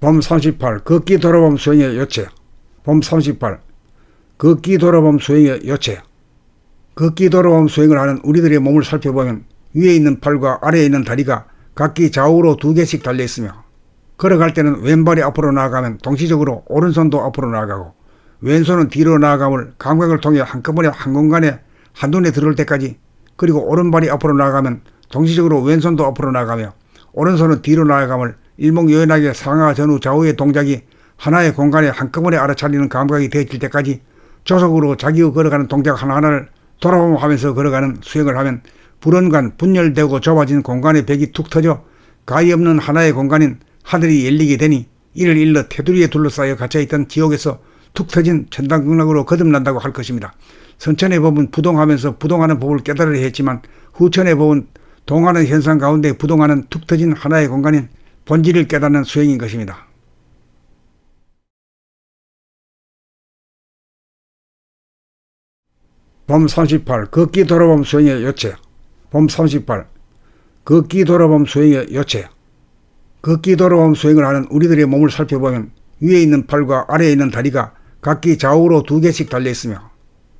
봄 38. 걷기 돌아봄 수행의 요체. 봄 38. 걷기 돌아봄 수행의 요체. 걷기 돌아봄 수행을 하는 우리들의 몸을 살펴보면 위에 있는 팔과 아래에 있는 다리가 각기 좌우로 두 개씩 달려 있으며 걸어갈 때는 왼발이 앞으로 나아가면 동시적으로 오른손도 앞으로 나아가고 왼손은 뒤로 나아감을 감각을 통해 한꺼번에 한 공간에 한눈에 들어올 때까지 그리고 오른발이 앞으로 나아가면 동시적으로 왼손도 앞으로 나아가며 오른손은 뒤로 나아감을 일목요연하게 상하 전후 좌우의 동작이 하나의 공간에 한꺼번에 알아차리는 감각이 되어질 때까지 조속으로 자기의 걸어가는 동작 하나하나를 돌아보며 하면서 걸어가는 수행을 하면 불원간 분열되고 좁아진 공간의 벽이 툭 터져 가히 없는 하나의 공간인 하늘이 열리게 되니 이를 일러 테두리에 둘러싸여 갇혀있던 지옥에서 툭 터진 천당극락으로 거듭난다고 할 것입니다. 선천의 법은 부동하면서 부동하는 법을 깨달으려 했지만 후천의 법은 동하는 현상 가운데 부동하는 툭 터진 하나의 공간인 본질을 깨닫는 수행인 것입니다. 봄 38. 걷기 돌아봄 수행의 요체. 봄 38. 걷기 돌아봄 수행의 요체. 걷기 돌아봄 수행을 하는 우리들의 몸을 살펴보면 위에 있는 팔과 아래에 있는 다리가 각기 좌우로 두 개씩 달려 있으며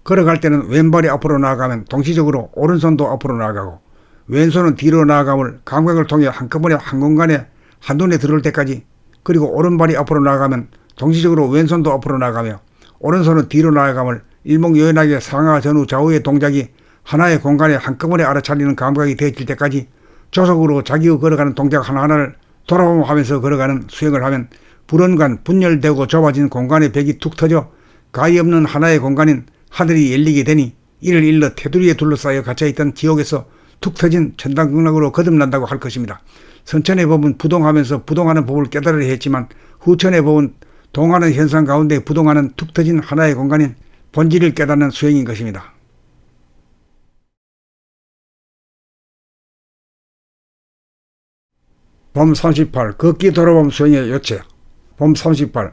걸어갈 때는 왼발이 앞으로 나아가면 동시적으로 오른손도 앞으로 나아가고 왼손은 뒤로 나아감을 감각을 통해 한꺼번에 한 공간에 한눈에 들어올 때까지 그리고 오른발이 앞으로 나아가면 동시적으로 왼손도 앞으로 나아가며 오른손은 뒤로 나아감을 일목요연하게 상하 전후 좌우의 동작이 하나의 공간에 한꺼번에 알아차리는 감각이 되어질 때까지 조속으로 자기의 걸어가는 동작 하나하나를 돌아보며 하면서 걸어가는 수행을 하면 불원간 분열되고 좁아진 공간의 벽이 툭 터져 가히 없는 하나의 공간인 하늘이 열리게 되니 이를 일러 테두리에 둘러싸여 갇혀있던 지옥에서 툭 터진 천당극락으로 거듭난다고 할 것입니다. 선천의 법은 부동하면서 부동하는 법을 깨달으려 했지만 후천의 법은 동하는 현상 가운데 부동하는 툭 터진 하나의 공간인 본질을 깨닫는 수행인 것입니다. 봄 38. 걷기 돌아봄 수행의 요체. 봄 38.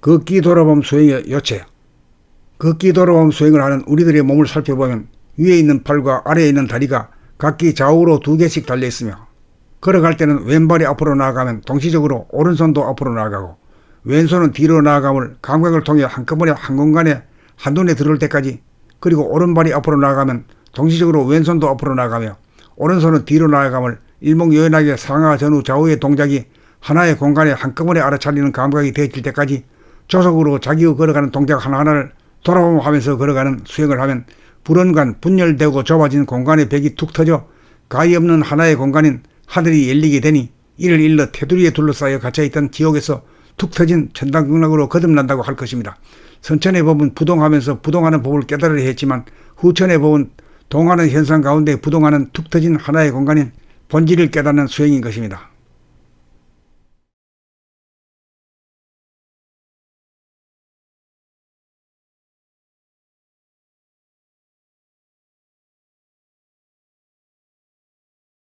걷기 돌아봄 수행의 요체. 걷기 돌아봄 수행을 하는 우리들의 몸을 살펴보면 위에 있는 팔과 아래에 있는 다리가 각기 좌우로 두 개씩 달려 있으며 걸어갈 때는 왼발이 앞으로 나아가면 동시적으로 오른손도 앞으로 나아가고 왼손은 뒤로 나아감을 감각을 통해 한꺼번에 한 공간에 한눈에 들어올 때까지 그리고 오른발이 앞으로 나아가면 동시적으로 왼손도 앞으로 나아가며 오른손은 뒤로 나아감을 일목요연하게 상하 전후 좌우의 동작이 하나의 공간에 한꺼번에 알아차리는 감각이 되어질 때까지 조속으로 자기의 걸어가는 동작 하나하나를 돌아보며 하면서 걸어가는 수행을 하면 불원간 분열되고 좁아진 공간의 벽이 툭 터져 가히 없는 하나의 공간인 하늘이 열리게 되니 이를 일러 테두리에 둘러싸여 갇혀있던 지옥에서 툭 터진 천당극락으로 거듭난다고 할 것입니다. 선천의 법은 부동하면서 부동하는 법을 깨달으려 했지만 후천의 법은 동하는 현상 가운데 부동하는 툭 터진 하나의 공간인 본질을 깨닫는 수행인 것입니다.